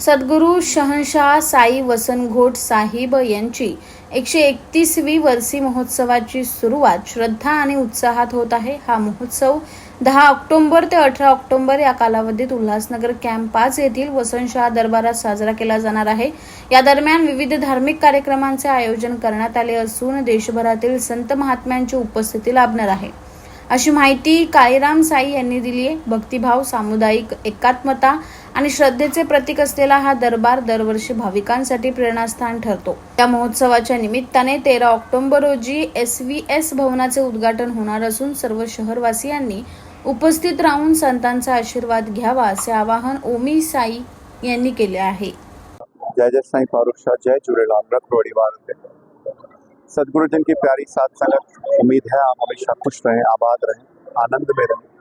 सद्गुरू शहनशाह साई वसनघोट साहिब यांची एकशे एकतीसवी वर्षी महोत्सवाची सुरुवात श्रद्धा आणि उत्साहात होत आहे. हा महोत्सव दहा ऑक्टोबर ते अठरा ऑक्टोबर या कालावधीत उल्हासनगर कॅम्प पाच येथील वसंतशाह दरबारात साजरा केला जाणार आहे. या दरम्यान विविध धार्मिक कार्यक्रमांचे आयोजन करण्यात आले असून देशभरातील संत महात्म्यांची उपस्थिती लाभणार आहे. अशी माहिती काळीराम साई यांनी दिली आहे भक्तिभाव सामुदायिक एकात्मता आणि श्रद्धेचे प्रतीक असलेला हा दरबार दरवर्षी भाविकांसाठी प्रेरणास्थान ठरतो. या महोत्सवाच्या निमित्ताने तेरा ऑक्टोबर रोजी एस व्ही एस भवनाचे उद्घाटन होणार असून सर्व शहरवासियांनी उपस्थित राहून संतांचा आशीर्वाद घ्यावा असे आवाहन ओमी साई यांनी केले आहे. जय जय साई फारूक जय झूलेलाल रख भारत की प्यारी साथ संगत उम्मीद है आप हमेशा खुश रहें आबाद रहें आनंद में रहें।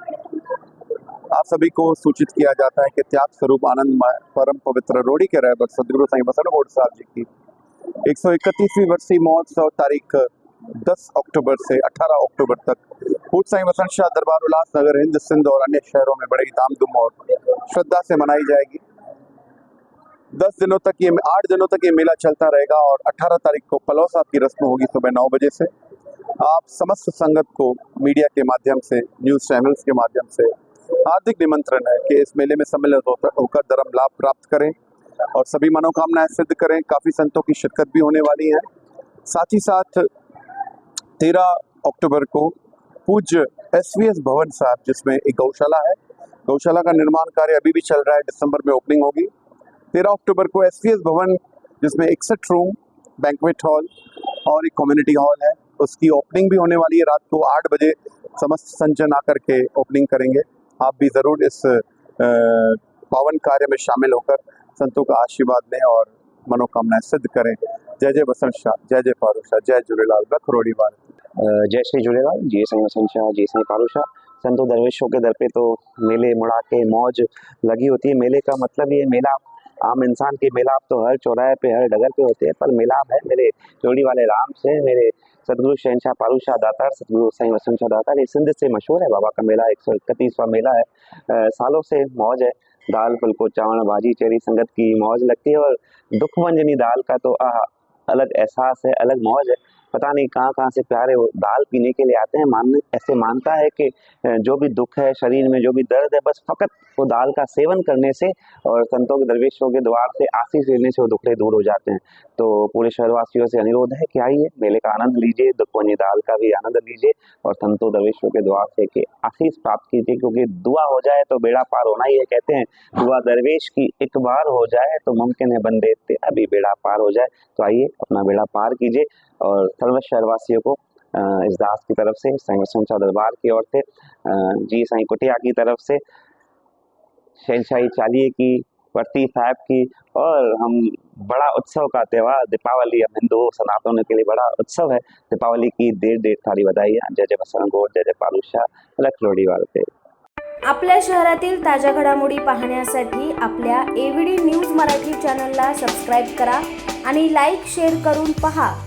आप सभी को सूचित किया जाता है कि त्याग स्वरूप आनंद परम पवित्र रोड़ी के रहबर सदगुरु साईं बसन गोड साहब जी की एक सौ इकतीसवीं वर्षीय महोत्सव तारीख 10 अक्टूबर से 18 अक्टूबर तक। पूज साईं वसंत शाह दरबार उल्लासनगर हिंद, सिंध और अन्य शहरों में बड़े धामधूम और श्रद्धा से मनाई जाएगी। दस दिनों तक ये, आठ दिनों तक ये मेला चलता रहेगा और अठारह तारीख को पलव साहब की रस्म होगी सुबह नौ बजे से। आप समस्त संगत को मीडिया के माध्यम से, न्यूज़ चैनल्स के माध्यम से हार्दिक निमंत्रण है कि इस मेले में सम्मिलित होकर धर्म लाभ प्राप्त करें और सभी मनोकामनाएँ सिद्ध करें। काफ़ी संतों की शिरकत भी होने वाली है। साथ ही साथ, तेरह अक्टूबर को पूज्य एस वी एस भवन साहब, जिसमें एक गौशाला है, गौशाला का निर्माण कार्य अभी भी चल रहा है। दिसंबर में ओपनिंग होगी। तेरह अक्टूबर को एसवीएस भवन, जिसमें इकसठ रूम बैंकवेट हॉल और एक कम्युनिटी हॉल है। उसकी ओपनिंग भी होने वाली है। रात को आठ बजे समस्त संजन आकर के ओपनिंग करेंगे। आप भी ज़रूर इस पावन कार्य में शामिल होकर संतों का आशीर्वाद लें और मनोकामनाएँ सिद्ध करें। जय जय बसंत शाह जय जय फारूक शाह जय झूलेलाल रख रोड़ी भारत अ, जय श्री झूलेलाल जय साईं वसंत शाह जय साईं पालू शाह। संतों दरवेशों के दर पे तो मेले मुड़ाके मौज लगी होती है। मेले का मतलब ये मेला आम इंसान के मेलाप तो हर चौराहे पे हर डगर पे होते हैं पर मेलाप है मेरे जोड़ी वाले राम से मेरे सदगुरु शहनशाह पारूशाह दातार सदगुरु साईं वसंत शाह दातार ये सिंध से मशहूर है, बाबा का मेला, एक सौ इकतीसवा मेला है। सालों से मौज है। दाल, फुल्को, चावल, भाजी, चेरी संगत की मौज लगती है और दुख मंजनी दाल का तो आह, अलग एहसास है, अलग मौज है। पता नहीं कहाँ कहाँ से प्यारे वो दाल पीने के लिए आते हैं। मानने ऐसे मानता है कि जो भी दुख है शरीर में, जो भी दर्द है, बस फकत वो दाल का सेवन करने से और संतों के दरवेशों के द्वार से आशीष लेने से वो दुखड़े दूर हो जाते हैं। तो पूरे शहरवासियों से अनुरोध है कि आइए, मेले का आनंद लीजिए दुखवनी दाल का भी आनंद लीजिए और संतों दरवेशों के द्वार से कि आशीष प्राप्त कीजिए, क्योंकि दुआ हो जाए तो बेड़ा पार होना ही है, कहते हैं, दुआ दरवेश की एक बार हो जाए तो मुमकिन है बंदे तेरा भी बेड़ा पार हो जाए। तो आइए, अपना बेड़ा पार कीजिए। और सर्व शहरवासियों को अ, इस दास की तरफ़ से साईं दरबार की ओर से जी साई कुटिया की तरफ़ से शहनशाही चालीहे की वर्ती साहब की और हम बड़ा उत्सव का त्यौहार दीपावली हम हिंदू सनातनों के लिए बड़ा उत्सव है। दीपावली की देर देर सारी बधाई जय जय बसंत जय जय पालूशाह लखलोड़ी वाले। आपल्या शहरातील ताज्या घडामोडी पाहण्यासाठी आपल्या एव्हीडी न्यूज़ मराठी चॅनलला सबस्क्राईब करा आणि लाईक शेअर करून पहा.